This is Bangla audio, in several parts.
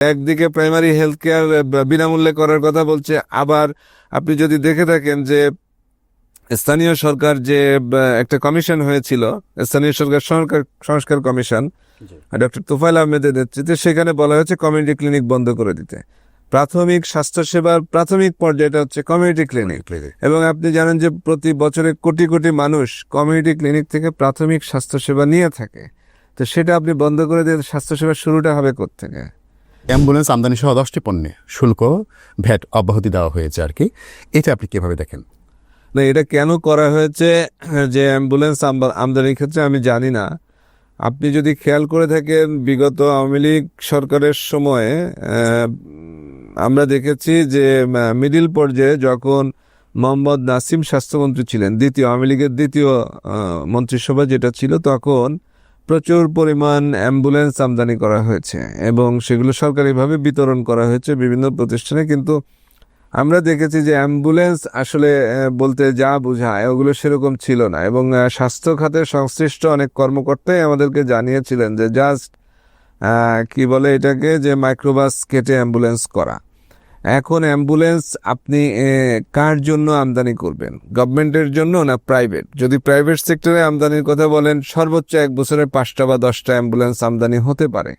একদিকে প্রাইমারি হেলথ কেয়ার বিনামূল্যে করার কথা বলছে আবার আপনি যদি দেখে থাকেন যে স্থানীয় সরকার যে একটা কমিশন হয়েছিল স্থানীয় সরকার সংস্কার সংস্কার কমিশন ডক্টর তোফাইল আহমেদের নেতৃত্বে সেখানে বলা হয়েছে কমিউনিটি ক্লিনিক বন্ধ করে দিতে। প্রাথমিক স্বাস্থ্যসেবার প্রাথমিক পর্যায়টা হচ্ছে কমিউনিটি ক্লিনিক এবং আপনি জানেন যে প্রতি বছরে কোটি কোটি মানুষ কমিউনিটি ক্লিনিক থেকে প্রাথমিক স্বাস্থ্যসেবা নিয়ে থাকে। তো সেটা আপনি বন্ধ করে দিয়ে স্বাস্থ্যসেবার শুরুটা হবে কোথেকে অ্যাম্বুলেন্স আমদানি সহ দশটি পণ্যে শুল্ক, ভ্যাট অব্যাহতি দেওয়া হয়েছে আর কি। এটা আপনি কীভাবে দেখেন? না, এটা কেন করা হয়েছে যে অ্যাম্বুলেন্স আম- আমদানির ক্ষেত্রে আমি জানি না। আপনি যদি খেয়াল করে থাকেন, বিগত আওয়ামী লীগ সরকারের সময়ে আমরা দেখেছি যে মিডিল পর্যায়ে যখন মোহাম্মদ নাসিম স্বাস্থ্যমন্ত্রী ছিলেন, দ্বিতীয়, আওয়ামী লীগের দ্বিতীয় মন্ত্রিসভা যেটা ছিল, তখন প্রচুর পরিমাণ অ্যাম্বুলেন্স আমদানি করা হয়েছে এবং সেগুলো সরকারিভাবে বিতরণ করা হয়েছে বিভিন্ন প্রতিষ্ঠানে। কিন্তু আমরা দেখেছি যে অ্যাম্বুলেন্স আসলে বলতে যা বোঝায় ওগুলো সেরকম ছিল না এবং স্বাস্থ্য খাতে সংশ্লিষ্ট অনেক কর্মকর্তাই আমাদেরকে জানিয়েছিলেন যে জাস্ট কি বলে এটাকে যে মাইক্রোবাস কেটে অ্যাম্বুলেন্স করা। এখন অ্যাম্বুলেন্স আপনি কার জন্য আমদানি করবেন? গভর্নমেন্টের জন্য না প্রাইভেট? যদি প্রাইভেট সেক্টরে আমদানির কথা বলেন, সর্বোচ্চ এক বছরে পাঁচটা বা দশটা অ্যাম্বুলেন্স আমদানি হতে পারে।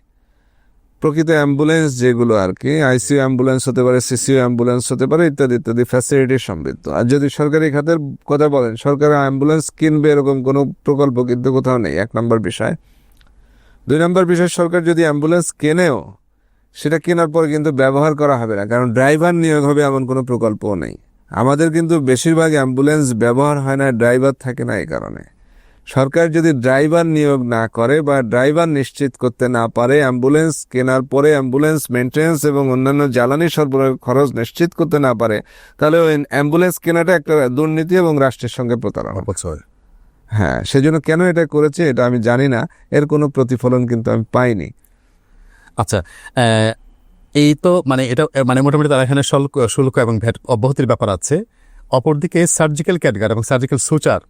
প্রকৃত অ্যাম্বুলেন্স যেগুলো আর কি, আইসিইউ অ্যাম্বুলেন্স হতে পারে, সিসিইউ অ্যাম্বুলেন্স হতে পারে, ইত্যাদি ইত্যাদি ফ্যাসিলিটি সমৃদ্ধ। আর যদি সরকারি খাতের কথা বলেন, সরকার অ্যাম্বুলেন্স কিনবে এরকম কোনো প্রকল্প কিন্তু কোথাও নেই, এক নম্বর বিষয়। দুই নম্বর বিষয়, সরকার যদি অ্যাম্বুলেন্স কেনেও সেটা কেনার পর কিন্তু ব্যবহার করা হবে না কারণ ড্রাইভার নিয়োগ হবে এমন কোনো প্রকল্পও নেই। আমাদের কিন্তু বেশিরভাগ অ্যাম্বুলেন্স ব্যবহার হয় না ড্রাইভার থাকে না এই কারণে। সরকার যদি ড্রাইভার নিয়োগ না করে বা ড্রাইভার নিশ্চিত করতে না পারে অ্যাম্বুলেন্স কেনার পরে অ্যাম্বুলেন্স মেনটেন্স এবং অন্যান্য জ্বালানি সরবরাহের খরচ নিশ্চিত করতে না পারে তাহলে ওই অ্যাম্বুলেন্স কেনাটা একটা দুর্নীতি এবং রাষ্ট্রের সঙ্গে প্রতারণা। হ্যাঁ সেজন্য কেন এটা করেছে এটা আমি জানি না এর কোনো প্রতিফলন কিন্তু আমি পাইনি। আচ্ছা এই তো মানে এটা মানে মোটামুটি তারা এখানে শুল্ক শুল্ক এবং ভ্যাট অব্যাহতির ব্যাপার আছে। অপরদিকে সার্জিক্যাল ক্যাটগার এবং সার্জিক্যাল সুচার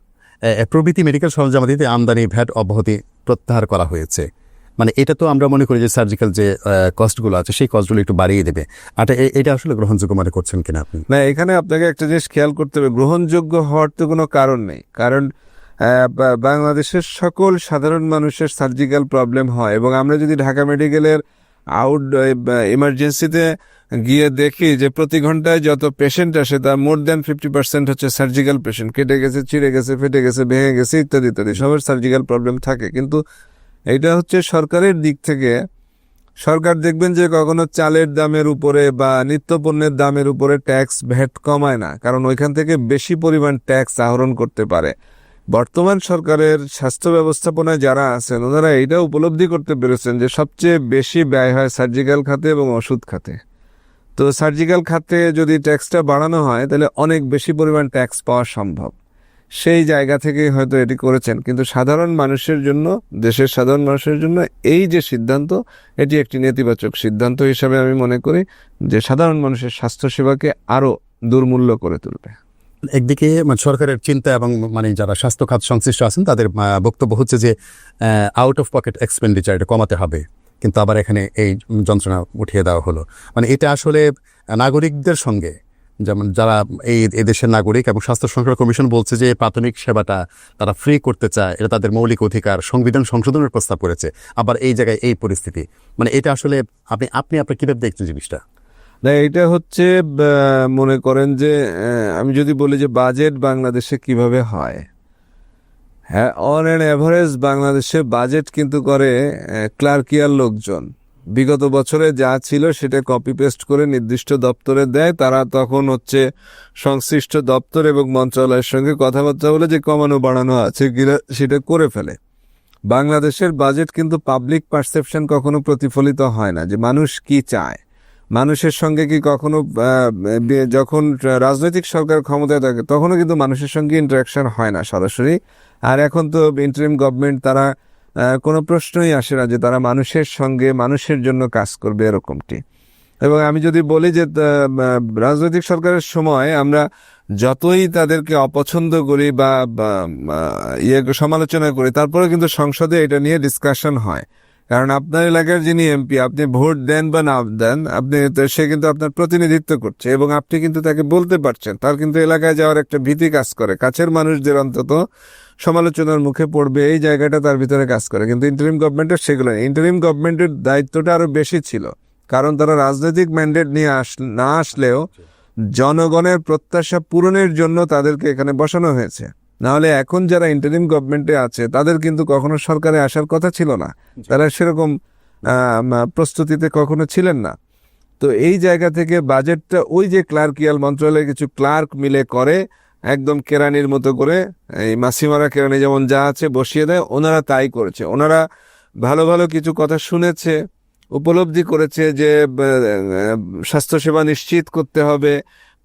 প্রভৃতি মেডিকেল সরঞ্জাম সরঞ্জামাদিতে আমদানি ভ্যাট অব্যাহতি প্রত্যাহার করা হয়েছে। মানে এটা তো আমরা মনে করি যে সার্জিক্যাল যে কস্টগুলো আছে, সেই কস্টগুলো একটু বাড়িয়ে দেবে। আর এটা আসলে গ্রহণযোগ্য মনে করছেন কিনা আপনি? না, এখানে আপনাকে একটা জিনিস খেয়াল করতে হবে, গ্রহণযোগ্য হওয়ার তো কোনো কারণ নেই। কারণ বাংলাদেশের সকল সাধারণ মানুষের সার্জিক্যাল প্রবলেম হয়। এবং আমরা যদি ঢাকা মেডিকেলের আউট ইমার্জেন্সিতে গিয়ে দেখি যে প্রতি ঘন্টায় যত পেশেন্ট আসে, তার মোর দ্যান ফিফটি পার্সেন্ট হচ্ছে সার্জিক্যাল পেশেন্ট কেটে গেছে চিড়ে গেছে, ফেটে গেছে, ভেঙে গেছে, ইত্যাদি ইত্যাদি। সবার সার্জিক্যাল প্রবলেম থাকে। কিন্তু এটা হচ্ছে সরকারের দিক থেকে, সরকার দেখবেন যে কখনো চালের দামের উপরে বা নিত্যপণ্যের দামের উপরে ট্যাক্স ভ্যাট কমায় না। কারণ ওইখান থেকে বেশি পরিমাণ ট্যাক্স আহরণ করতে পারে। বর্তমান সরকারের স্বাস্থ্য ব্যবস্থাপনায় যারা আছেন, ওনারা এটা উপলব্ধি করতে পেরেছেন যে সবচেয়ে বেশি ব্যয় হয় সার্জিক্যাল খাতে এবং ওষুধ খাতে। তো সার্জিক্যাল খাতে যদি ট্যাক্সটা বাড়ানো হয়, তাহলে অনেক বেশি পরিমাণ ট্যাক্স পাওয়া সম্ভব। সেই জায়গা থেকেই হয়তো এটি করেছেন, কিন্তু সাধারণ মানুষের জন্য, দেশের সাধারণ মানুষের জন্য এই যে সিদ্ধান্ত, এটি একটি নেতিবাচক সিদ্ধান্ত হিসাবে আমি মনে করি যে সাধারণ মানুষের স্বাস্থ্যসেবাকে আরও দুর্মূল্য করে তুলবে। একদিকে মানে সরকারের চিন্তা এবং মানে যারা স্বাস্থ্য খাত সংশ্লিষ্ট আছেন, তাদের বক্তব্য হচ্ছে যে আউট অফ পকেট এক্সপেন্ডিচার এটা কমাতে হবে। কিন্তু আবার এখানে এই যন্ত্রণা উঠিয়ে দেওয়া হলো। মানে এটা আসলে নাগরিকদের সঙ্গে, যেমন যারা এই এদেশের নাগরিক এবং স্বাস্থ্য সংখ্যা কমিশন বলছে যে, প্রাথমিক সেবাটা তারা ফ্রি করতে চায়, এটা তাদের মৌলিক অধিকার, সংবিধান সংশোধনের প্রস্তাব করেছে। আবার এই জায়গায় এই পরিস্থিতি। মানে এটা আসলে, আপনি আপনি আপনার কীভাবে দেখছেন জিনিসটা? না, এটা হচ্ছে মনে করেন যে আমি যদি বলি যে বাজেট বাংলাদেশে কীভাবে হয়? হ্যাঁ অন অ্যান অ্যাভারেজ বাংলাদেশে বাজেট কিন্তু করে ক্লার্কিয়াল লোকজন। বিগত বছরে যা ছিল সেটা কপি পেস্ট করে নির্দিষ্ট দপ্তরে দেয়। তারা তখন হচ্ছে সংশ্লিষ্ট দপ্তর এবং মন্ত্রণালয়ের সঙ্গে কথাবার্তা বলে যে কমানো বাড়ানো আছে কিনা সেটা করে ফেলে। বাংলাদেশের বাজেট কিন্তু পাবলিক পারসেপশন কখনো প্রতিফলিত হয় না যে মানুষ কি চায়। মানুষের সঙ্গে কি কখনো যখন রাজনৈতিক সরকার ক্ষমতায় থাকে তখনও কিন্তু মানুষের সঙ্গে ইন্টারাকশন হয় না সরাসরি। আর এখন তো ইন্টারিম গভর্নমেন্ট তারা কোনো প্রশ্নই আসে না যে তারা মানুষের সঙ্গে মানুষের জন্য কাজ করবে এরকমটি। এবং আমি যদি বলি যে রাজনৈতিক সরকারের সময় আমরা যতই তাদেরকে অপছন্দ করি বা, ইয়ে সমালোচনা করি তারপরে কিন্তু সংসদে এটা নিয়ে ডিসকাশন হয়। কারণ আপনার এলাকার যিনি এমপি আপনি ভোট দেন বা না দেন, আপনি সে কিন্তু আপনার প্রতিনিধিত্ব করছে এবং আপনি কিন্তু তাকে বলতে পারছেন। তার কিন্তু এলাকায় যাওয়ার একটা ভীতি কাজ করে। কাছের মানুষদের অন্তত সমালোচনার মুখে পড়বে, এই জায়গাটা তার ভিতরে কাজ করে। কিন্তু ইন্টারিম গভর্নমেন্টের সেগুলো ইন্টারিম গভর্নমেন্টের দায়িত্বটা আরও বেশি ছিল। কারণ তারা রাজনৈতিক ম্যান্ডেট নিয়ে আস, না আসলেও জনগণের প্রত্যাশা পূরণের জন্য তাদেরকে এখানে বসানো হয়েছে। নাহলে এখন যারা ইন্টারিম গভর্নমেন্টে আছে তাদের কিন্তু কখনো সরকারে আসার কথা ছিল না। তারা সেরকম প্রস্তুতিতে কখনো ছিলেন না। তো এই জায়গা থেকে বাজেটটা ওই যে ক্লার্কিয়াল মন্ত্রণালয়ে কিছু ক্লার্ক মিলে করে একদম কেরানির মতো করে এই মাসিমারা কেরানি যেমন যা আছে বসিয়ে দেয় ওনারা তাই করেছে। ওনারা ভালো ভালো কিছু কথা শুনেছে উপলব্ধি করেছে যে স্বাস্থ্যসেবা নিশ্চিত করতে হবে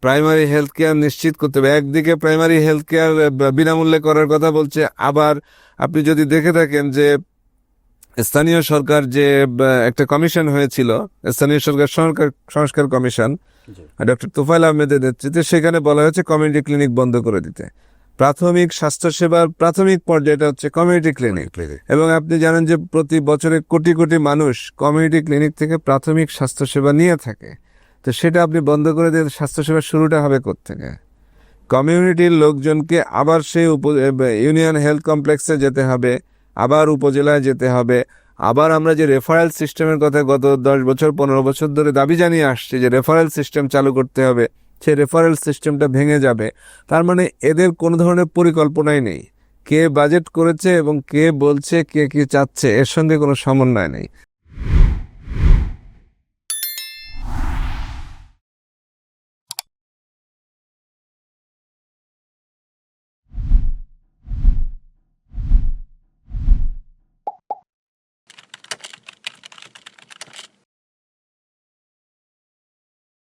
প্রাইমারি হেলথ কেয়ার নিশ্চিত করতে হবে। একদিকে প্রাইমারি হেলথ কেয়ার বিনামূল্যে করার কথা বলছে আবার আপনি যদি দেখে থাকেন যে স্থানীয় সরকার যে একটা কমিশন হয়েছিল স্থানীয় সরকার সংস্কার সংস্কার কমিশন ডক্টর তোফাইল আহমেদের নেতৃত্বে সেখানে বলা হয়েছে কমিউনিটি ক্লিনিক বন্ধ করে দিতে। প্রাথমিক স্বাস্থ্যসেবার প্রাথমিক পর্যায়টা হচ্ছে কমিউনিটি ক্লিনিক এবং আপনি জানেন যে প্রতি বছরে কোটি কোটি মানুষ কমিউনিটি ক্লিনিক থেকে প্রাথমিক স্বাস্থ্যসেবা নিয়ে থাকে। তো সেটা আপনি বন্ধ করে দিয়ে স্বাস্থ্যসেবার শুরুটা হবে থেকে কমিউনিটির লোকজনকে আবার সেই ইউনিয়ন হেলথ কমপ্লেক্সে যেতে হবে, আবার উপজেলায় যেতে হবে, আবার আমরা যে রেফারেল সিস্টেমের কথা গত দশ বছর, পনেরো বছর ধরে দাবি জানিয়ে আসছি যে রেফারেল সিস্টেম চালু করতে হবে, সেই রেফারেল সিস্টেমটা ভেঙে যাবে। তার মানে এদের কোনো ধরনের পরিকল্পনাই নেই। কে বাজেট করেছে এবং কে বলছে, কে কি চাচ্ছে, এর সঙ্গে কোনো সমন্বয় নেই।